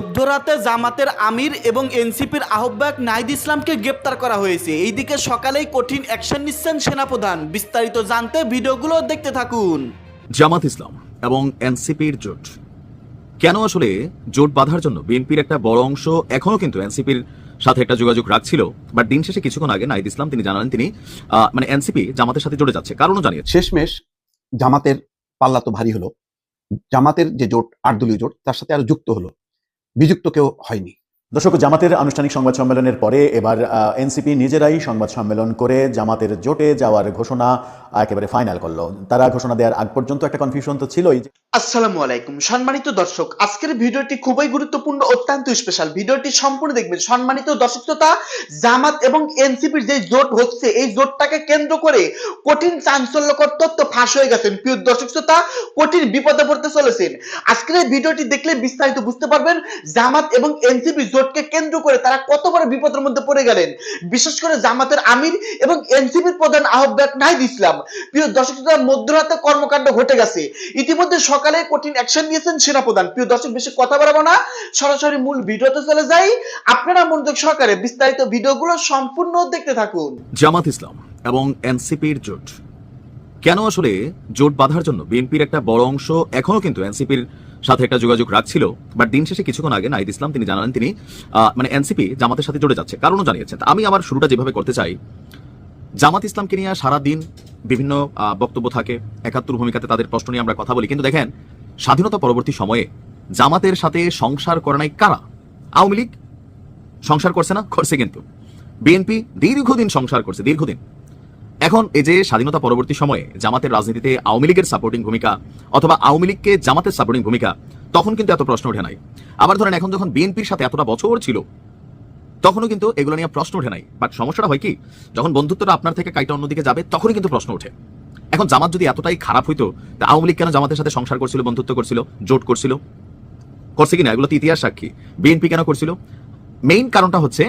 মধ্যরাতে জামাতের আমির এবং এনসিপির আহ্বায়ক নাহিদ ইসলামকে গ্রেপ্তার করা হয়েছে। এইদিকে সকালেই কঠিন অ্যাকশন নিচ্ছেন সেনাপ্রধান। বিস্তারিত জানতে ভিডিওগুলো দেখতে থাকুন। জামাত ইসলাম এবং এনসিপির জোট। কেন আসলে জোট বাঁধার জন্য বিএনপির একটা বড় অংশ এখনও কিন্তু এনসিপির সাথে একটা যোগাযোগ রাখছিল বাট দিন শেষে কিছুক্ষণ আগে নাহিদ ইসলাম তিনি জানালেন তিনি আহ, মানে এনসিপি জামাতের সাথে জড়ে যাচ্ছে। কারণও জানিয়েছে। শেষমেশ জামাতের পাল্লা তো ভারী হলো। জামাতের যে জোট আটদলীয় জোট তার সাথে আরও যুক্ত হলো। বিযুক্ত কেউ হয়নি দর্শক, জামাতের আনুষ্ঠানিক সংবাদ সম্মেলনের পরে এবার এনসিপি নিজেরাই সংবাদ সম্মেলন করে জামাতের জোটে যাওয়ার ঘোষণা একেবারে ফাইনাল করল। তারা ঘোষণা দেওয়ার আগ পর্যন্ত একটা কনফিউশন তো ছিলই। আসসালামু আলাইকুম। সম্মানিত দর্শক, আজকের ভিডিওটি খুবই গুরুত্বপূর্ণ, অত্যন্ত স্পেশাল ভিডিওটি সম্পূর্ণ দেখবেন। সম্মানিত দর্শক শ্রোতা, জামাত এবং এনসিপির যে জোট হচ্ছে, এই জোটটাকে কেন্দ্র করে কঠিন চাঞ্চল্যকর তথ্য ফাঁস হয়ে গেছেন। প্রিয় দর্শক শ্রোতা, কঠিন বিপদে পড়তে চলেছেন। আজকের ভিডিওটি দেখলে বিস্তারিত বুঝতে পারবেন, জামাত এবং এনসিপি জোটকে কেন্দ্র করে তারা কত বড় বিপদের মধ্যে পড়ে গেলেন। বিশেষ করে জামাতের আমির এবং এনসিপির প্রধান আহ্বায়ক নাহিদ ইসলাম। প্রিয় দর্শক মধ্যরাতে কর্মকাণ্ড ঘটে গেছে। ইতিমধ্যে সকালে কঠিন অ্যাকশন নিয়েছেন সেনাপ্রধান। প্রিয় দর্শক, বেশি কথা বাড়াবো না। সরাসরি মূল ভিডিওতে চলে যাই। আপনারা মনোযোগ সহকারে বিস্তারিত ভিডিওগুলো সম্পূর্ণ দেখতে থাকুন। জামাত ইসলাম এবং এনসিপির জোট। কেন আসলে জোট বাঁধার জন্য বিএনপির একটা বড় অংশ এখনও কিন্তু এনসিপির সাথে একটা যোগাযোগ রাখছিল? বাট দিন শেষে কিছুক্ষণ আগে নাহিদ ইসলাম তিনি জানালেন তিনি মানে এনসিপি জামাতের সাথে জড়ে যাচ্ছে। কারণও জানিয়েছেন। আমি আমার শুরুটা যেভাবে করতে চাই, জামাত ইসলামকে নিয়ে সারা দিন বিভিন্ন বক্তব্য থাকে, একাত্তর ভূমিকাতে তাদের প্রশ্ন নিয়ে আমরা কথা বলি। কিন্তু দেখেন, স্বাধীনতা পরবর্তী সময়ে জামাতের সাথে সংসার করে নাই কারা? আওয়ামী লীগ সংসার করছে না, করছে কিন্তু। বিএনপি দীর্ঘদিন সংসার করছে, দীর্ঘদিন। এখন এই যে স্বাধীনতা পরবর্তী সময়ে জামাতের রাজনীতিতে আওয়ামী লীগের সাপোর্টিং ভূমিকা অথবা আওয়ামী লীগকে জামাতের সাপোর্টিং ভূমিকা, তখন কিন্তু এত প্রশ্ন ওঠে নাই। আবার ধরেন এখন যখন বিএনপির সাথে এতটা বছর ছিল, তখনও কিন্তু এগুলো নিয়ে প্রশ্ন ওঠে নাই। বাট সমস্যাটা হয় কি, যখন বন্ধুত্বটা আপনার থেকে কাইটা অন্যদিকে যাবে, তখনই কিন্তু প্রশ্ন ওঠে। এখন জামাত যদি এতটাই খারাপ হইতো, তা আওয়ামী লীগ কেন জামাতের সাথে সংসার করছিল, বন্ধুত্ব করছিল, জোট করছিল? করছে কিনা এগুলো তো ইতিহাস সাক্ষী। বিএনপি কেন করছিল? মেইন কারণটা হচ্ছে,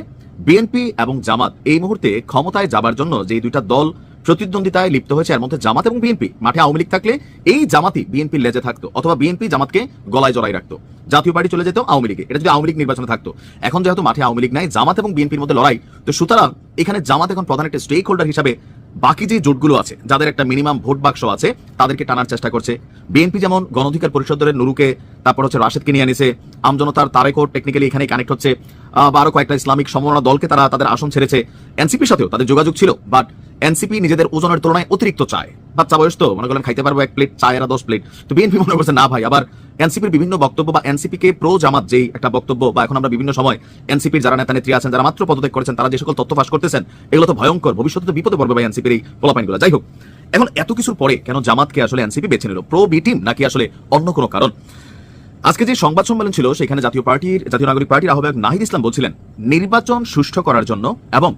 বিএনপি এবং জামাত এই মুহূর্তে ক্ষমতায় যাবার জন্য যে দুইটা দল প্রতিদ্বন্দ্বিতায় লিপ্ত হয়েছে এর মধ্যে জামাত এবং বিএনপি। মাঠে আওয়ামী লীগ থাকলে এই জামাতই বিএনপির লেজে থাকতো অথবা বিএনপি জামাতকে গলায় জড়াই রাখতো। জাতীয় পার্টি চলে যেত আওয়ামী লীগে। এটা যদি আওয়ামী লীগ নির্বাচনে থাকতো। এখন যেহেতু মাঠে আওয়ামী লীগ নাই, জামাত এবং বিএনপির মধ্যে লড়াই, তো সুতরাং এখানে জামাত এখন প্রধান একটা স্টেক হোল্ডার হিসাবে বাকি যে জোটগুলো আছে, যাদের একটা মিনিমাম ভোট বাক্স আছে, তাদেরকে টানার চেষ্টা করছে। বিএনপি যেমন গণঅধিকার পরিষদের নুরুকে, তারপর হচ্ছে রাশেদকে নিয়ে আনিছে। আমজনতার তারেকও টেকনিক্যালি এখানে কানেক্ট হচ্ছে। বা আরও কয়েকটা ইসলামিক সমমনা দলকে তারা তাদের আসন ছেড়েছে। এনসিপির সাথেও তাদের যোগাযোগ ছিল বাট এনসিপি নিজেদের ওজনের তুলনায় অতিরিক্ত চায়। বাচ্চা বয়স তো, মনে করলেন খাইতে পারব এক প্লেট চায় এরা দশ প্লেট তো বিএনপি মনে করছে, না ভাই, আবার এনসিপির বিভিন্ন বক্তব্য বা এনসিপি কে প্রো জামাত যেই একটা বক্তব্য বা এখন আমরা বিভিন্ন সময় এনসিপির যারা নেতা নেত্রী আছেন, যারা মাত্র পদত্যাগ করেছেন, তারা যে সকল তথ্য ফাঁস করতেছেন, এগুলো তো ভয়ঙ্কর। ভবিষ্যতে তো বিপদে পড়বে ভাই এনসিপির এই পোলাপাইনগুলো যাই হোক, এখন এত কিছুর পরে কেন জামাতকে আসলে এনসিপি বেছে নিল? প্রো বি টিম নাকি আসলে অন্য কোনো কারণ? আজকে যে সংবাদ সম্মেলন ছিল, সেখানে জাতীয় পার্টির, জাতীয় নাগরিক পার্টির আহ্বায়ক নাহিদ ইসলাম বলছিলেন, নির্বাচন সুষ্ঠু করার জন্য এবং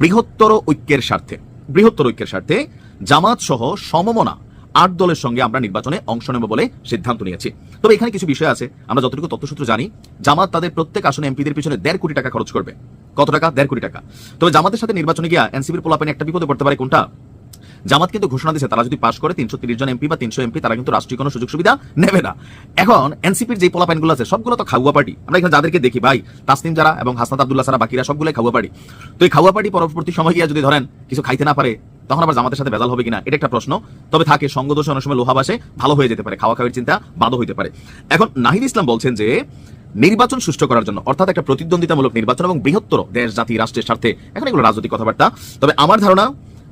বৃহত্তর ঐক্যের স্বার্থে। বৃহত্তর ঐক্যের স্বার্থে জামাত সহ সমমনা আট দলের সঙ্গে আমরা নির্বাচনে অংশ নেব বলে সিদ্ধান্ত নিয়েছি। তবে এখানে কিছু বিষয় আছে। আমরা যতটুকু তথ্যসূত্র জানি, জামাত তাদের প্রত্যেক আসনে এমপিদের পিছনে দেড় কোটি টাকা খরচ করবে। কত টাকা? দেড় কোটি টাকা। তবে জামাতের সাথে নির্বাচনে গিয়া এনসিপির পোলাপেন একটা বিপদে পড়তে পারে কোনটা? জামাত কিন্তু ঘোষণা দিয়েছে, তারা যদি পাশ করে তিনশো জন এমপি বা তিনশো এমপি, তারা কিন্তু রাষ্ট্রীয় কোনো সুযোগ সুবিধা নেবে না। এখন এনসিপির যে পোলাপাইনগুলো আছে, সবগুলো তো খাওয়া পার্টি। আমরা এখানে যাদেরকে দেখি, ভাই, তাসনিম যারা এবং হাসনাত আব্দুল্লাহ সারা, বাকিরা সবগুলো খাওয়া পার্টি। তো এই খাওয়া পার্টি পরবর্তী সময় গিয়ে যদি ধরেন কিছু খাইতে না পারে, তখন আবার জামাতের সাথে বেজাল হবে কিনা, এটা একটা প্রশ্ন। তবে থাকে সঙ্গদোষ অনেক সময় লোহা বাসে ভালো হয়ে যেতে পারে, খাওয়া খাওয়ার চিন্তা বাদও হইতে পারে। এখন নাহিদ ইসলাম বলছেন যে, নির্বাচন সুষ্ঠু করার জন্য, অর্থাৎ একটা প্রতিদ্বন্দ্বিতামূলক নির্বাচন এবং বৃহত্তর দেশ, জাতি, রাষ্ট্রের স্বার্থে, এখন এগুলো রাজনৈতিক কথাবার্তা। তবে আমার ধারণা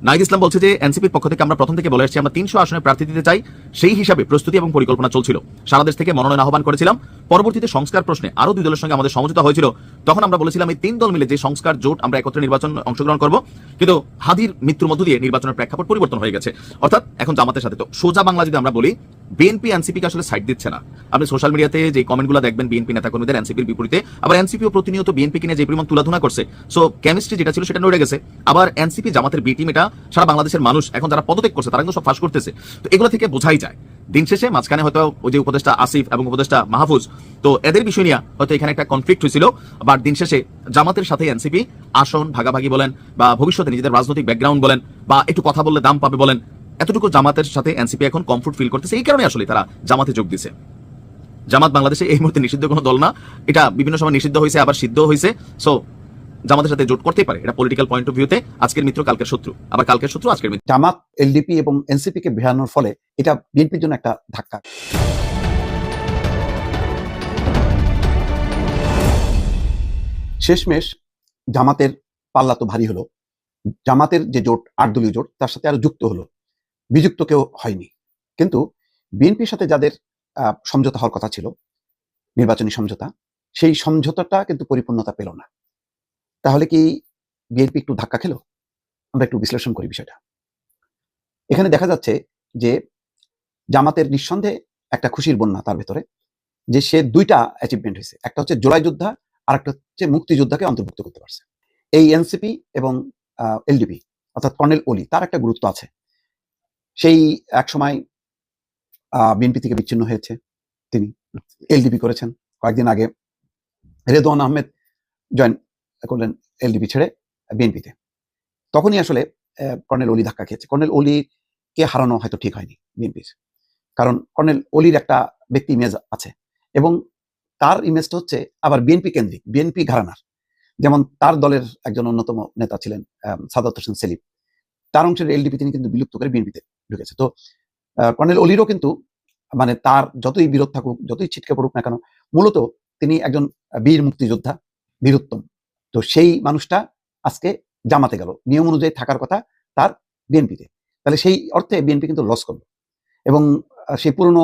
নাহিদ ইসলাম বলছে যে এনসিপির পক্ষ থেকে আমরা প্রথম থেকে বলে আসছি আমরা তিনশো আসনে প্রার্থী দিতে চাই। সেই হিসাবে প্রস্তুতি এবং পরিকল্পনা চলছিল। সারা দেশ থেকে মনোনয়ন আহ্বান করেছিলাম। পরবর্তীতে সংস্কার প্রশ্নে আরও দুই দলের সঙ্গে আমাদের সমঝোতা হয়েছিল। তখন আমরা বলেছিলাম, এই তিন দল মিলে যে সংস্কার জোট আমরা একত্রে নির্বাচন অংশগ্রহণ করব, কিন্তু হাদির মৃত্যুর মধ্য দিয়ে নির্বাচনের প্রেক্ষাপট পরিবর্তন হয়ে গেছে। অর্থাৎ এখন জামাতের সাথে তো সোজা বাংলা যদি আমরা বলি বিএনপি এনসিপিকে আসলে সাইড দিচ্ছে না। আপনি সোশ্যাল মিডিয়াতে যে কমেন্টগুলো দেখবেন বিএনপি নেতাকর্মীদের এনসিপির বিপরীতে, আবার এনসিপিও প্রতিনিয়ত বিএনপি কিনে যে পরিমাণ তুলাধুনা করছে সো কেমিস্ট্রি যেটা ছিল সেটা নড়ে গেছে। আবার এনসিপি জামাতের বি টিম এটা সারা বাংলাদেশের মানুষ এখন যারা পদত্যাগ করছে, তারা কিন্তু সব ফাঁস করতেছে। তো এগুলো থেকে বোঝাই যায়। দিন শেষে মাঝখানে হয়তো ওই যে উপদেষ্টা আসিফ এবং উপদেষ্টা মাহফুজ, তো এদের বিষয় নিয়ে হয়তো এখানে একটা কনফ্লিক্ট হয়েছিল বাট দিন শেষে জামাতের সাথে এনসিপি আসন ভাগাভাগি বলেন বা ভবিষ্যতে নিজেদের রাজনৈতিক ব্যাকগ্রাউন্ড বলেন বা একটু কথা বললে দাম পাবে বলেন এতটুকু জামাতের সাথে এনসিপি এখন কমফোর্ট ফিল করতেছে, এই কারণে আসলে তারা জামাতে যোগ দিছে। জামাত বাংলাদেশে এই মুহূর্তে নিষিদ্ধ কোনো দল না, এটা বিভিন্ন সময় নিষিদ্ধ হয়েছে, আবার সিদ্ধ হয়েছে। সো জামাতের সাথে জোট করতেই পারে, এটা পলিটিক্যাল পয়েন্ট অফ ভিউতে আজকের মিত্র, কালকের শত্রু। আবার কালকের শত্রু, আজকের মিত্র। জামাত, এলডিপি এবং এনসিপি কে ভেড়ানোর ফলে এটা বিএনপির জন্য একটা ধাক্কা। শেষমেশ জামাতের পাল্লা তো ভারী হলো। জামাতের যে জোট, আট দলীয় জোট, তার সাথে আরও যুক্ত হলো। বিযুক্ত কেউ হয়নি। কিন্তু বিএনপির সাথে যাদের সমঝোতা হওয়ার কথা ছিল, নির্বাচনী সমঝোতা, সেই সমঝোতাটা কিন্তু পরিপূর্ণতা পেল না। তাহলে কি বিএনপি একটু ধাক্কা খেলো? আমরা একটু বিশ্লেষণ করি বিষয়টা। এখানে দেখা যাচ্ছে যে জামাতের নিঃসন্দেহে একটা খুশির বন্যা তার ভেতরে, যে সে দুইটা অ্যাচিভমেন্ট হয়েছে। একটা হচ্ছে জুলাই যোদ্ধা আর একটা হচ্ছে মুক্তিযোদ্ধাকে অন্তর্ভুক্ত করতে পারছে। এই এনসিপি এবং এলডিপি, অর্থাৎ কর্নেল ওলি, তার একটা গুরুত্ব আছে। সেই এক সময় বিএনপি থেকে বিচ্ছিন্ন হয়েছে তিনি। এলডিপি করেছেন। কয়েকদিন আগে রেদওয়ান আহমেদ জয়েন করলেন এলডিপি ছেড়ে বিএনপিতে। তখনই আসলে কর্নেল অলি ধাক্কা খেয়েছে। কর্নেল অলিকে হারানো হয়তো ঠিক হয়নি বিএনপির। কারণ কর্নেল অলির একটা ব্যক্তি ইমেজ আছে এবং তার ইমেজটা হচ্ছে আবার বিএনপি কেন্দ্রিক, বিএনপি ঘরানার। যেমন তার দলের একজন অন্যতম নেতা ছিলেন সাদাত হোসেন সেলিম। তার অংশের এলডিপি তিনি কিন্তু বিলুপ্ত করে বিএনপিতে ঢুকেছে। তো কর্নেল অলিরও কিন্তু মানে তার যতই বিরোধ থাকুক, যতই ছিটকে পড়ুক না কেন, মূলত তিনি একজন বীর মুক্তিযোদ্ধা, বীরুত্তম। তো সেই মানুষটা আজকে জামাতে গেল। নিয়ম অনুযায়ী থাকার কথা তার বিএনপিতে। তাহলে সেই অর্থে বিএনপি কিন্তু লস করল। এবং সেই পুরনো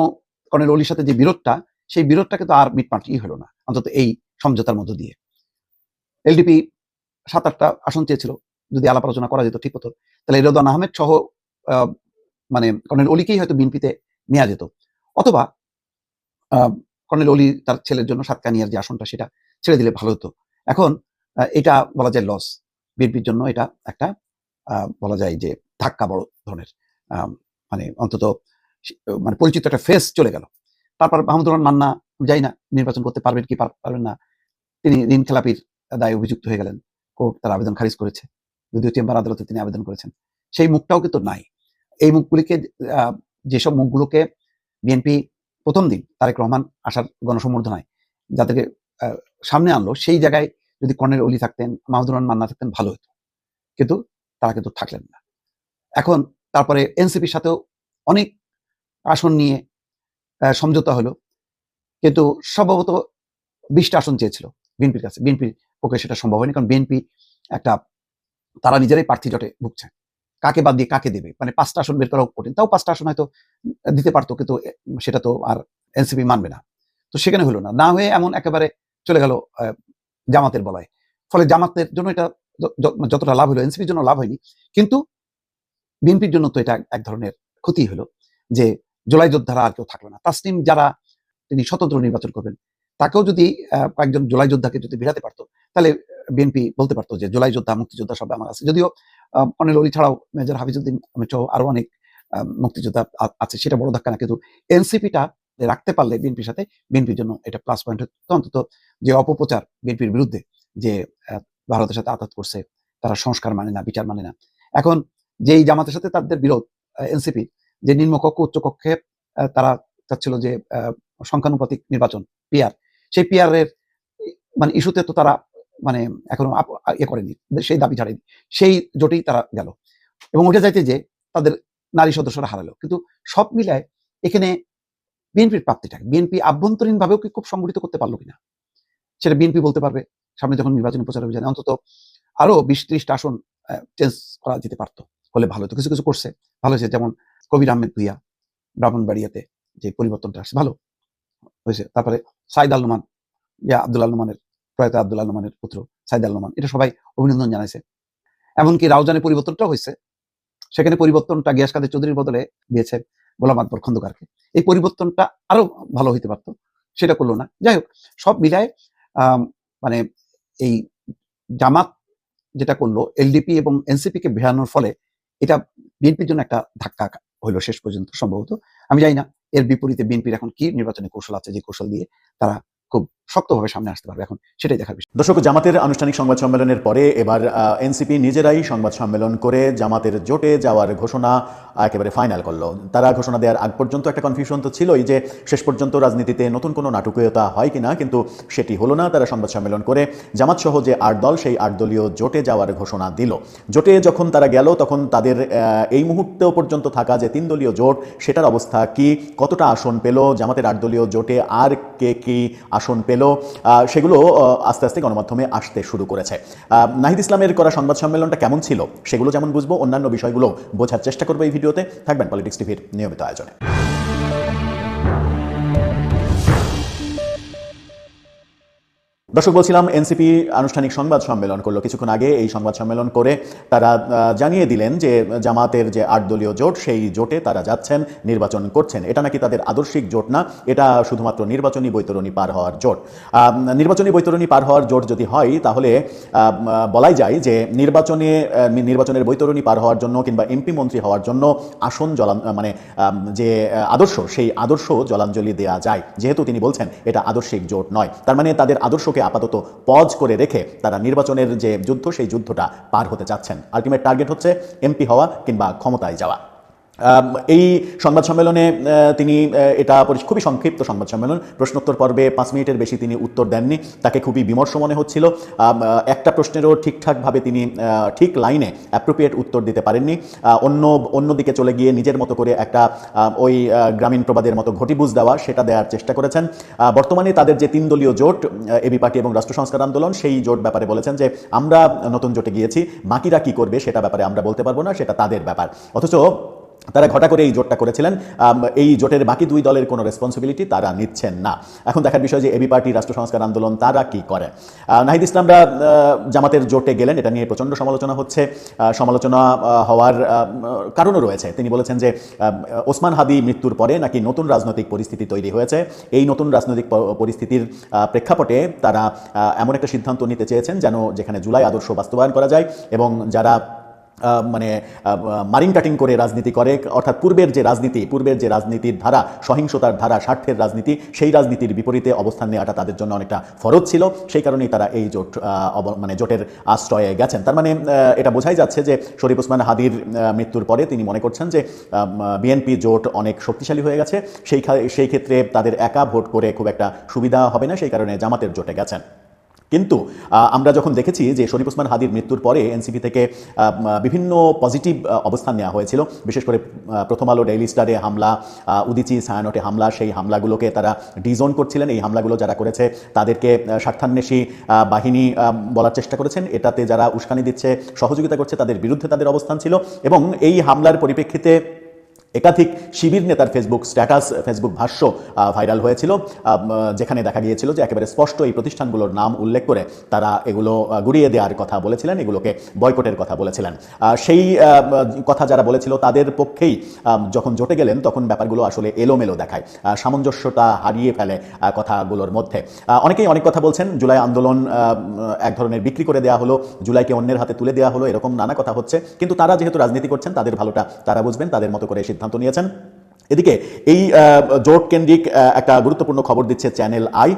কর্নেল অলির সাথে যে বিরোধটা, সেই বিরোধটা কিন্তু আর মিটমাটি হলো না, অন্তত এই সমঝোতার মধ্য দিয়ে। এলডিপি সাত আটটা আসন চেয়েছিল। যদি আলাপ আলোচনা করা যেত ঠিক হতো তাহলে রেদান আহমেদ সহ মানে কর্নেল অলিকেই হয়তো বিএনপিতে নেওয়া যেত। অথবা কর্নেল অলি তার ছেলের জন্য সাতকানিয়ার যে আসনটা সেটা ছেড়ে দিলে ভালো হতো। এখন এটা বলা যায় লস বিএনপির জন্য এটা একটা বলা যায় যে ধাক্কা বড় ধরনের মানে অন্তত মানে পরিচিত একটা ফেস চলে গেল। তারপর মাহমুদুর রহমান মান্না যাই না নির্বাচন করতে পারবেন কি পারবেন না। তিনি ঋণ খেলাপির দায়ে অভিযুক্ত হয়ে গেলেন। কোর্ট তার আবেদন খারিজ করেছে। যদিও চেম্বার আদালতে তিনি আবেদন করেছেন। সেই মুখটাও কিন্তু নাই। এই মুখগুলিকে যেসব মুখগুলোকে বিএনপি প্রথম দিন তারেক রহমান আসার গণসম্বর্ধনায় যাদেরকে সামনে আনলো, সেই জায়গায় যদি কর্নেল অলি থাকতেন, মাহমুদুর রহমান মান্না থাকতেন, ভালো হতো। কিন্তু তারা কিন্তু থাকলেন না। এখন তারপরে এনসিপির সাথেও অনেক আসন নিয়ে সমঝোতা হলো। কিন্তু সম্ভবত বিশটা আসন চেয়েছিল বিএনপির কাছে। বিএনপির পক্ষে সেটা সম্ভব হয়নি, কারণ বিএনপি একটা, তারা নিজেরাই প্রার্থী জটে ভুগছে। কাকে বাদ দিয়ে কাকে দেবে? মানে পাঁচটা আসন বের করাও কঠিন। তাও পাঁচটা আসন হয়তো দিতে পারতো, কিন্তু সেটা তো আর এনসিপি মানবে না। তো সেখানে হলো না। না হয়ে এমন একেবারে চলে গেল জামাতের বলয়। ফলে জামাতের জন্য এটা যতটা লাভ হলো, এনসিপির জন্য লাভ হয়নি। কিন্তু বিএনপির জন্য তো এটা এক ধরনের ক্ষতি হলো যে জোলাই যোদ্ধারা আর কেউ থাকল না। তাসনিম যারা তিনি স্বতন্ত্র নির্বাচন করবেন, তাকেও যদি কয়েকজন জুলাই যোদ্ধাকে যদি বেরাতে পারতো, তাহলে বিএনপি বলতে পারতো যে জোলাই যোদ্ধা, মুক্তিযোদ্ধা সব আমার আছে। যদিও অনিল অলি ছাড়াও মেজর হাফিজুদ্দিন আহমেদ সহ আরও অনেক মুক্তিযোদ্ধা আছে। সেটা বড় ধাক্কা না, কিন্তু এনসিপিটা রাখতে পারলে বিএনপির সাথে বিএনপির জন্য এটা প্লাস পয়েন্ট অন্তত যে অপপ্রচার বিএনপির বিরুদ্ধে যে ভারতের সাথে আঘাত করছে, তারা সংস্কার মানে না, বিচার মানে না। এখন যেই জামাতের সাথে তাদের বিরোধ এনসিপি, যে নিম্নকক্ষ, উচ্চকক্ষে তারা চাচ্ছিল যে সংখ্যানুপাতিক নির্বাচন পিআর সেই পিআর এর মানে ইস্যুতে তো তারা মানে এখনও ইয়ে করেনি, সেই দাবি ছাড়েনি, সেই জোটেই তারা গেল। এবং ওটা যাইতে যে তাদের নারী সদস্যরা হারালো। কিন্তু সব মিলায় এখানে বিএনপির প্রাপ্তিটা বিএনপি আভ্যন্তরীণ ভাবেও কি খুব সংগঠিত করতে পারল কিনা? সেটা বিএনপি বলতে পারবে, সামনে যখন নির্বাচনী প্রচার অভিযানে অন্তত আরও বিশ ত্রিশটা আসন চেঞ্জ করা যেতে পারতো, হলে ভালো হতো। কিছু কিছু করছে, ভালো হয়েছে, যেমন কবির আহমেদ ভুইয়া, ব্রাহ্মণবাড়িয়াতে যে পরিবর্তনটা আসছে, ভালো হয়েছে। তারপরে সাইদ আল নোমান, ইয়া আব্দুল আল নোমানের প্রয়াত আব্দুল আল নোমানের পুত্র সাইদ আল নোমান। এটা সবাই অভিনন্দন জানাইছে। এমনকি রাউজানের পরিবর্তনটাও হয়েছে সেখানে পরিবর্তনটা গিয়াস কাদের চৌধুরীর বদলে দিয়েছে গোলাম আকবর খন্দকারকে। এই পরিবর্তনটা আরও ভালো হইতে পারতো, সেটা করল না। যাই হোক, সব মিলায় মানে এই জামাত যেটা করল এলডিপি এবং এনসিপি কে ভেড়ানোর ফলে এটা বিএনপির জন্য একটা ধাক্কা হইল শেষ পর্যন্ত সম্ভবত। আমি জানি না, এর বিপরীতে বিএনপির এখন কি নির্বাচনী কৌশল আছে, যে কৌশল দিয়ে তারা খুব শক্তভাবে সামনে আসতে পারবে। এখন সেটাই দেখার বিষয়। দর্শক, জামাতের আনুষ্ঠানিক সংবাদ সম্মেলনের পরে এবার এনসিপি নিজেরাই সংবাদ সম্মেলন করে জামাতের জোটে যাওয়ার ঘোষণা একেবারে ফাইনাল করল। তারা ঘোষণা দেওয়ার আগ পর্যন্ত একটা কনফিউশন তো ছিলই যে শেষ পর্যন্ত রাজনীতিতে নতুন কোনো নাটকীয়তা হয় কিনা, কিন্তু সেটি হলো না। তারা সংবাদ সম্মেলন করে জামাত সহ যে আট দল, সেই আট দলীয় জোটে যাওয়ার ঘোষণা দিল। জোটে যখন তারা গেল, তখন তাদের এই মুহূর্তেও পর্যন্ত থাকা যে তিন দলীয় জোট, সেটার অবস্থা কি, কতটা আসন পেল? জামাতের আট দলীয় জোটে আর কে কি আসন পেল? আহ, সেগুলো আস্তে আস্তে গণমাধ্যমে আসতে শুরু করেছে। নাহিদ ইসলামের করা সংবাদ সম্মেলনটা কেমন ছিল সেগুলো যেমন বুঝব অন্যান্য বিষয়গুলো বোঝার চেষ্টা করব এই ভিডিওতে। থাকবেন পলিটিক্স টিভির নিয়মিত আয়োজনে। দর্শক, বলছিলাম এনসিপি আনুষ্ঠানিক সংবাদ সম্মেলন করল। কিছুক্ষণ আগে এই সংবাদ সম্মেলন করে তারা জানিয়ে দিলেন যে জামাতের যে আট দলীয় জোট, সেই জোটে তারা যাচ্ছেন, নির্বাচন করছেন। এটা নাকি তাদের আদর্শিক জোট না? এটা শুধুমাত্র নির্বাচনী বৈতরণী পার হওয়ার জোট। নির্বাচনী বৈতরণী পার হওয়ার জোট যদি হয়, তাহলে বলাই যায় যে নির্বাচনে নির্বাচনের বৈতরণী পার হওয়ার জন্য কিংবা এমপি মন্ত্রী হওয়ার জন্য আসন জলান মানে যে আদর্শ, সেই আদর্শ জলাঞ্জলি দেয়া যায়। যেহেতু তিনি বলছেন এটা আদর্শিক জোট নয়। তার মানে তাদের আদর্শকে আপাতত পজ করে রেখে তারা নির্বাচনের যে যুদ্ধ, সেই যুদ্ধটা পার হতে চাচ্ছেন। আলটিমেট টার্গেট হচ্ছে এমপি হওয়া কিংবা ক্ষমতায় যাওয়া। এই সংবাদ সম্মেলনে তিনি এটা খুবই সংক্ষিপ্ত সংবাদ সম্মেলন। প্রশ্নোত্তর পর্বে পাঁচ মিনিটের বেশি তিনি উত্তর দেননি। তাকে খুবই বিমর্ষ মনে হচ্ছিল। একটা প্রশ্নেরও ঠিকঠাকভাবে তিনি ঠিক লাইনে অ্যাপ্রোপ্রিয়েট উত্তর দিতে পারেননি। অন্য, অন্যদিকে চলে গিয়ে নিজের মতো করে একটা ওই গ্রামীণ প্রবাদের মতো ঘটিবুঝ দেওয়া, সেটা দেওয়ার চেষ্টা করেছেন। বর্তমানে তাদের যে তিন দলীয় জোট এবি পার্টি এবং রাষ্ট্র সংস্কার আন্দোলন, সেই জোট ব্যাপারে বলেছেন যে, আমরা নতুন জোটে গিয়েছি, বাকিরা কি করবে, সেটা ব্যাপারে আমরা বলতে পারব না, সেটা তাদের ব্যাপার। অথচ তারা ঘটা করে এই জোটটা করেছিলেন। এই জোটের বাকি দুই দলের কোনো রেসপন্সিবিলিটি তারা নিচ্ছেন না। এখন দেখার বিষয় যে এবি পার্টি রাষ্ট্র সংস্কার আন্দোলন তারা কি করে? নাহিদ ইসলামরা জামাতের জোটে গেলেন, এটা নিয়ে প্রচণ্ড সমালোচনা হচ্ছে। সমালোচনা হওয়ার কারণও রয়েছে। তিনি বলেছেন যে ওসমান হাদি মৃত্যুর পরে নাকি নতুন রাজনৈতিক পরিস্থিতি তৈরি হয়েছে। এই নতুন রাজনৈতিক পরিস্থিতির প্রেক্ষাপটে তারা এমন একটা সিদ্ধান্ত নিতে চেয়েছেন যেন যেখানে জুলাই আদর্শ বাস্তবায়ন করা যায় এবং যারা মানে মারিং কাটিং করে রাজনীতি করে, অর্থাৎ পূর্বের যে রাজনীতি, পূর্বের যে রাজনীতির ধারা, সহিংসতার ধারা, স্বার্থের রাজনীতি, সেই রাজনীতির বিপরীতে অবস্থান নেওয়াটা তাদের জন্য অনেকটা ফরজ ছিল। সেই কারণেই তারা এই জোট মানে জোটের আশ্রয়ে গেছেন। তার মানে এটা বোঝাই যাচ্ছে যে শরীফ ওসমান হাদির মৃত্যুর পরে তিনি মনে করছেন যে বিএনপি জোট অনেক শক্তিশালী হয়ে গেছে। সেই সেই ক্ষেত্রে তাদের একা ভোট করে খুব একটা সুবিধা হবে না, সেই কারণে জামাতের জোটে গেছেন। কিন্তু আমরা যখন দেখেছি যে শরীফ ওসমান হাদির মৃত্যুর পরে এনসিপি থেকে বিভিন্ন পজিটিভ অবস্থান নেওয়া হয়েছিল, বিশেষ করে প্রথম আলো ডেইলি স্টারে হামলা উদিচি সায়ানটে হামলা, সেই হামলাগুলোকে তারা ডিজোন করছিলেন। এই হামলাগুলো যারা করেছে, তাদেরকে স্বার্থান্বেষী বাহিনী বলার চেষ্টা করেছেন। এটাতে যারা উস্কানি দিচ্ছে, সহযোগিতা করছে, তাদের বিরুদ্ধে তাদের অবস্থান ছিল এবং এই হামলার পরিপ্রেক্ষিতে একাধিক শিবির নেতার ফেসবুক স্ট্যাটাস ফেসবুক ভাষ্য ভাইরাল হয়েছিল। যেখানে দেখা গিয়েছিল যে একেবারে স্পষ্ট এই প্রতিষ্ঠানগুলোর নাম উল্লেখ করে তারা এগুলো গুড়িয়ে দেওয়ার কথা বলেছিলেন, এগুলোকে বয়কটের কথা বলেছিলেন। সেই কথা যারা বলেছিল তাদের পক্ষেই যখন জোটে গেলেন তখন ব্যাপারগুলো আসলে এলোমেলো দেখায় সামঞ্জস্যতা হারিয়ে ফেলে কথাগুলোর মধ্যে। অনেকেই অনেক কথা বলছেন, জুলাই আন্দোলন এক ধরনের বিক্রি করে দেওয়া হলো, জুলাইকে অন্যের হাতে তুলে দেওয়া হলো, এরকম নানা কথা হচ্ছে। কিন্তু তারা যেহেতু রাজনীতি করছেন, তাদের ভালোটা তারা বুঝবেন, তাদের মতো করে সিদ্ধান্ত নিয়েছেন। এদিকে এই জোট কেন্দ্রিক একটা গুরুত্বপূর্ণ খবর দিচ্ছে চ্যানেল আই।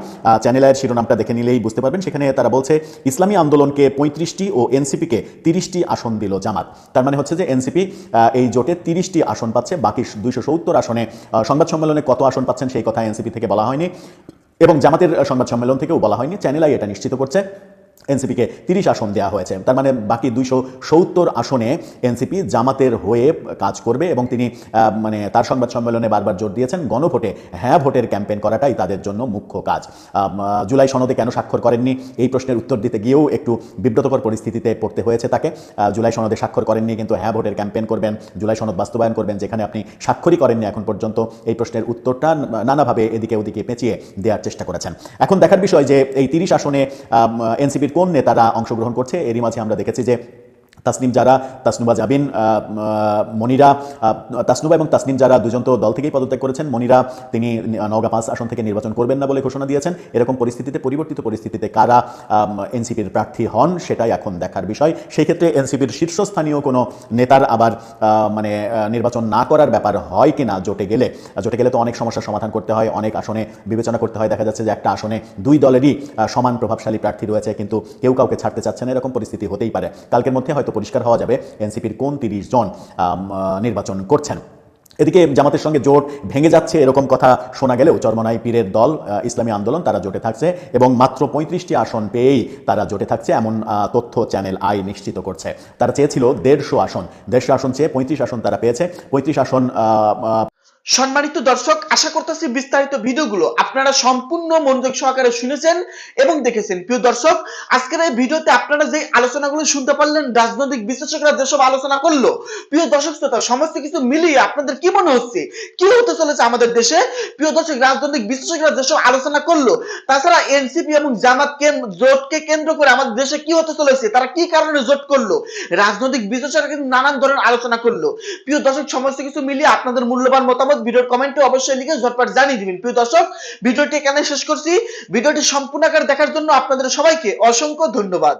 চ্যানেল আইয়ের শিরোনামটা দেখে নিলেই বুঝতে পারবেন। সেখানে তারা বলছে, ইসলামী আন্দোলনকে পঁয়ত্রিশটি ও এনসিপিকে তিরিশটি আসন দিল জামাত। তার মানে হচ্ছে যে এনসিপি এই জোটে তিরিশটি আসন পাচ্ছে, বাকি দুইশো সত্তর আসনে সংবাদ সম্মেলনে কত আসন পাচ্ছেন সেই কথা এনসিপি থেকে বলা হয়নি এবং জামাতের সংবাদ সম্মেলন থেকেও বলা হয়নি। চ্যানেল আই এটা নিশ্চিত করছে। এনসিপিকে তিরিশ আসন দেওয়া হয়েছে। তার মানে বাকি দুইশো সত্তর আসনে এনসিপি জামাতের হয়ে কাজ করবে এবং তিনি মানে তার সংবাদ সম্মেলনে বারবার জোর দিয়েছেন, গণভোটে হ্যাঁ ভোটের ক্যাম্পেন করাটাই তাদের জন্য মুখ্য কাজ। জুলাই সনদে কেন স্বাক্ষর করেননি? এই প্রশ্নের উত্তর দিতে গিয়েও একটু বিব্রতকর পরিস্থিতিতে পড়তে হয়েছে তাকে। জুলাই সনদে স্বাক্ষর করেননি কিন্তু হ্যাঁ ভোটের ক্যাম্পেন করবেন, জুলাই সনদ বাস্তবায়ন করবেন, যেখানে আপনি স্বাক্ষরই করেননি এখন পর্যন্ত। এই প্রশ্নের উত্তরটা নানাভাবে এদিকে ওদিকে পেঁচিয়ে দেওয়ার চেষ্টা করেছেন। এখন দেখার বিষয় যে এই তিরিশ আসনে এনসিপির কোন নেতারা অংশগ্রহণ করছে? এরই মাঝে আমরা দেখেছি যে তাসনিম যারা তাসনুবা জাবিন মনিরা তাসনুবা এবং তাসনিম যারা দুজন তো দল থেকেই পদত্যাগ করেছেন। মনিরা, তিনি নওগাঁ পাঁচ আসন থেকে নির্বাচন করবেন না বলে ঘোষণা দিয়েছেন। এরকম পরিস্থিতিতে, পরিবর্তিত পরিস্থিতিতে কারা এনসিপির প্রার্থী হন সেটাই এখন দেখার বিষয়। সেই ক্ষেত্রে এনসিপির শীর্ষস্থানীয় কোনো নেতার আবার মানে নির্বাচন না করার ব্যাপার হয় কি না জোটে গেলে জোটে গেলে তো অনেক সমস্যার সমাধান করতে হয়, অনেক আসনে বিবেচনা করতে হয়। দেখা যাচ্ছে যে একটা আসনে দুই দলেরই সমান প্রভাবশালী প্রার্থী রয়েছে, কিন্তু কেউ কাউকে ছাড়তে চাচ্ছে না। এরকম পরিস্থিতি হতেই পারে। কালকের মধ্যে হয়তো পরিষ্কার হওয়া যাবে এনসিপির কোন তিরিশ জন নির্বাচন করছেন। এদিকে জামাতের সঙ্গে জোট ভেঙে যাচ্ছে এরকম কথা শোনা গেলেও চরমনাই পীরের দল ইসলামী আন্দোলন তারা জোটে থাকছে এবং মাত্র পঁয়ত্রিশটি আসন পেয়েই তারা জোটে থাকছে এমন তথ্য চ্যানেল আই নিশ্চিত করছে। তারা চেয়েছিল দেড়শো আসন দেড়শো আসন চেয়ে পঁয়ত্রিশ আসন তারা পেয়েছে। পঁয়ত্রিশ আসন সম্মানিত দর্শক, আশা করতেছি বিস্তারিত ভিডিওগুলো আপনারা সম্পূর্ণ মনোযোগ সহকারে শুনেছেন এবং দেখেছেন। প্রিয় দর্শক, আজকের এই ভিডিওতে আপনারা যে আলোচনাগুলো শুনতে পারলেন, রাজনৈতিক বিশ্লেষকরা যেসব আলোচনা করল, প্রিয় দর্শক শ্রোতা, সমস্ত কিছু মিলিয়ে আপনাদের কি মনে হচ্ছে? কি হতে চলেছে আমাদের দেশে? প্রিয় দর্শক, রাজনৈতিক বিশ্লেষকরা যেসব আলোচনা করল, তাছাড়া এনসিপি এবং জামাত জোটকে কেন্দ্র করে আমাদের দেশে কি হতে চলেছে, তারা কি কারণে জোট করল? রাজনৈতিক বিশ্লেষকরা কিন্তু নানান ধরনের আলোচনা করল। প্রিয় দর্শক, সমস্ত কিছু মিলিয়ে আপনাদের মূল্যবান মতামত ভিডিওর কমেন্টে অবশ্যই লিখে ঝটপট জানিয়ে দিবেন। প্রিয় দর্শক, ভিডিওটি এখানে শেষ করছি। ভিডিওটি সম্পূর্ণ আকারে দেখার জন্য আপনাদের সবাইকে অসংখ্য ধন্যবাদ।